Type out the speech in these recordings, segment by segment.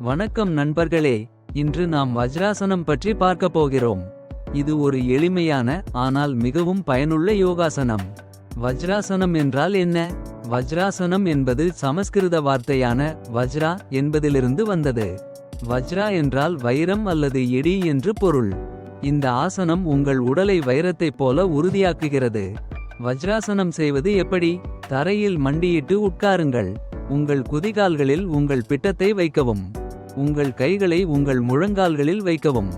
வணக்கம் நண்பர்களே இன்று நாம் வஜ்ராசனம் பற்றி பார்க்க போகிறோம். இது ஒரு எளிமையான ஆனால் மிகவும் பயனுள்ள யோகாசனம். வஜ்ராசனம் என்றால் என்ன? வஜ்ராசனம் என்பது சமஸ்கிருத வார்த்தையான வஜ்ரா என்பதிலிருந்து வந்தது. வஜ்ரா என்றால் வைரம் அல்லது எடி என்று பொருள். இந்த ஆசனம் உங்கள் உடலை வைரத்தைப் போல உறுதியாக்குகிறது. வஜ்ராசனம் செய்வது எப்படி? தரையில் மண்டியிட்டு உட்காருங்கள். உங்கள் குதிகால்களில் உங்கள் பிட்டத்தை வைக்கவும். உங்கள் கைகளை உங்கள் முழங்கால்களில் வைக்கவும்.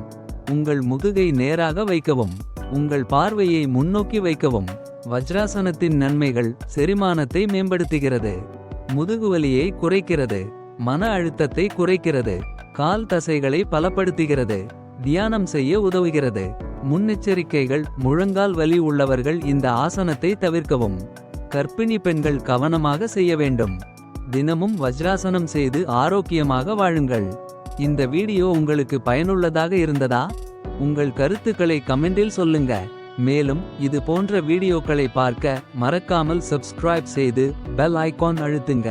உங்கள் முதுகை நேராக வைக்கவும். உங்கள் பார்வையை முன்னோக்கி வைக்கவும். வஜ்ராசனத்தின் நன்மைகள் செரிமானத்தை மேம்படுத்துகிறது. முதுகுவலியை குறைக்கிறது. மன அழுத்தத்தை குறைக்கிறது. கால் தசைகளை பலப்படுத்துகிறது. தியானம் செய்ய உதவுகிறது. முன்னெச்சரிக்கைகள் முழங்கால் வலி உள்ளவர்கள் இந்த ஆசனத்தை தவிர்க்கவும். கர்ப்பிணி பெண்கள் கவனமாக செய்ய வேண்டும். தினமும் வஜ்ராசனம் செய்து ஆரோக்கியமாக வாழுங்கள். இந்த வீடியோ உங்களுக்கு பயனுள்ளதாக இருந்ததா? உங்கள் கருத்துக்களை கமெண்டில் சொல்லுங்க. மேலும் இது போன்ற வீடியோக்களை பார்க்க மறக்காமல் சப்ஸ்கிரைப் செய்து பெல் ஐகான் அழுத்துங்க.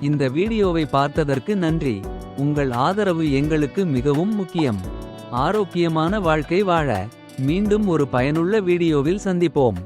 இந்த வீடியோவை பார்த்ததற்கு நன்றி. உங்கள் ஆதரவு எங்களுக்கு மிகவும் முக்கியம். ஆரோக்கியமான வாழ்க்கை வாழ மீண்டும் ஒரு பயனுள்ள வீடியோவில் சந்திப்போம்.